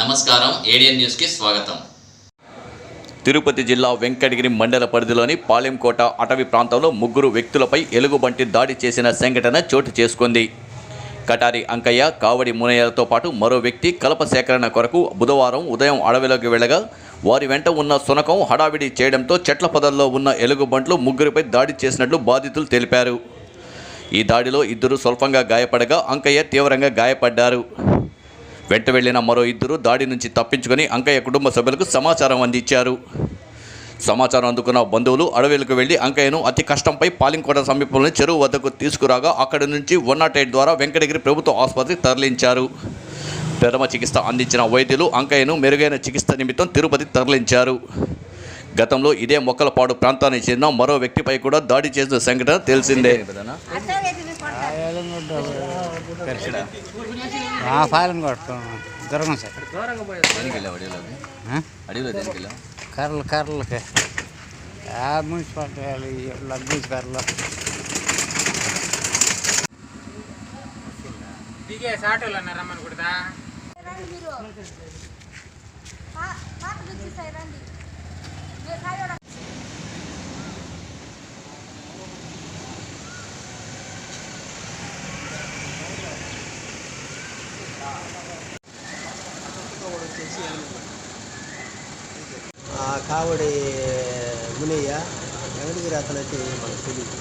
నమస్కారం ఏడియన్ న్యూస్కి స్వాగతం. తిరుపతి జిల్లా వెంకటగిరి మండల పరిధిలోని పాలెంకోట అటవీ ప్రాంతంలో ముగ్గురు వ్యక్తులపై ఎలుగుబంటి దాడి చేసిన సంఘటన చోటు చేసుకుంది. కటారి అంకయ్య కావడి మునయ్యలతో పాటు మరో వ్యక్తి కలప సేకరణ కొరకు బుధవారం ఉదయం అడవిలోకి వెళ్ళగా వారి వెంట ఉన్న సునకం హడావిడి చేయడంతో చెట్ల పొదల్లో ఉన్న ఎలుగుబంట్లు ముగ్గురిపై దాడి చేసినట్లు బాధితులు తెలిపారు. ఈ దాడిలో ఇద్దరు స్వల్పంగా గాయపడగా అంకయ్య తీవ్రంగా గాయపడ్డారు. వెంట వెళ్ళిన మరో ఇద్దరు దాడి నుంచి తప్పించుకొని అంకయ్య కుటుంబ సభ్యులకు సమాచారం అందించారు. సమాచారం అందుకున్న బంధువులు అడవిలకు వెళ్ళి అంకయ్యను అతి కష్టంపై పాలింకోట సమీపంలోని చెరువు వద్దకు తీసుకురాగా అక్కడి నుంచి వన్ నాట్ ఎయిట్ ద్వారా వెంకటగిరి ప్రభుత్వ ఆసుపత్రికి తరలించారు. ప్రథమ చికిత్స అందించిన వైద్యులు అంకయ్యను మెరుగైన చికిత్స నిమిత్తం తిరుపతి తరలించారు. గతంలో ఇదే మొక్కలపాడు ప్రాంతానికి చెందిన మరో వ్యక్తిపై కూడా దాడి చేసిన సంఘటన తెలిసిందే. పాలెం కొట్టుకున్నాం దొరకం సార్ కర్రలు కర్రలకి. ఆ మున్సిపాలిటీ వాళ్ళు లగ్గు కర్రలు దిగే సాటోలు రమ్మని కుడతా మీరు పా- పాట గుర్తిస్తాయి రండి మీరు కాయోడ ఆ కావడి మునియ్య వెంకటగిరి అతనైతే మనకు తెలియదు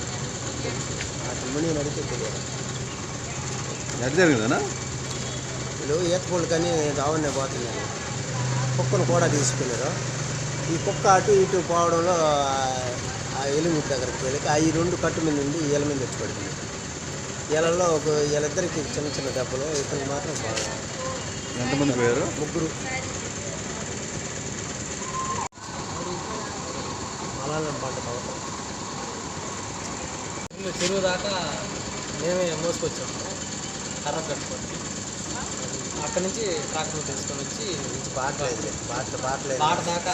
అతను ముని అడిగితే తెలియదు. జరిగిందనా వీళ్ళు ఈతపూలు కానీ దావన్నే పోతున్నారు కుక్కను కూడా తీసుకున్నారు ఈ కుక్క అటు ఇటు పోవడంలో ఆ- ఎలుగుడి దగ్గరికి వెళ్ళి ఆ ఈ రెండు కట్టు మీద నుండి ఈల మీద వచ్చి పడుతుంది ఈలలో ఒక వీళ్ళిద్దరికి చిన్న చిన్న దెబ్బలు ఇతనికి మాత్రం బాగా ఎంతమంది పోయారు? ముగ్గురు. మలాలం పంట పవతం చెరువు దాకా మేమే మోసుకొచ్చాం. కర్ర కట్టుకొని. అక్కడి నుంచి ట్రాక్టర్ తీసుకొని వచ్చి బాటలేదు బాట బాటలేదు బాట దాకా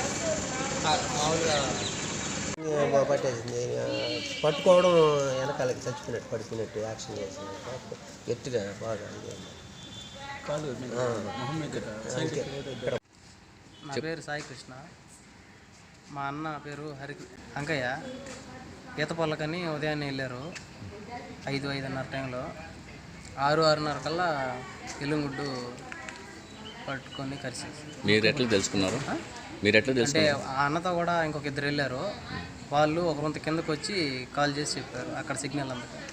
మామూలుగా పట్టేసింది పట్టుకోవడం వెనకాలకి చచ్చిపోయినట్టు పడిపోయినట్టు యాక్షన్ చేసింది. గట్టిగా బాగా ఇది. ఆ. అంతే. ఇక్కడ నా పేరు సాయి కృష్ణ. మా అన్న పేరు హరి అంకయ్య. ఈత పొలకని ఉదయాన్నే వెళ్ళారు. ఐదు ఐదున్నర టైంలో. ఆరు ఆరున్నర కల్లా ఎలుగుడ్డు పట్టుకొని కరిసేసి. మీరు ఎట్లా తెలుసుకున్నారు? మీరు ఎట్లా అంటే తెలుసుకున్నారు? ఆ అన్నతో కూడా ఇంకొక ఇద్దరు వెళ్ళారు. వాళ్ళు ఒక కొంత కిందకు వచ్చి కాల్ చేసి చెప్పారు. అక్కడ సిగ్నల్ అందుకు.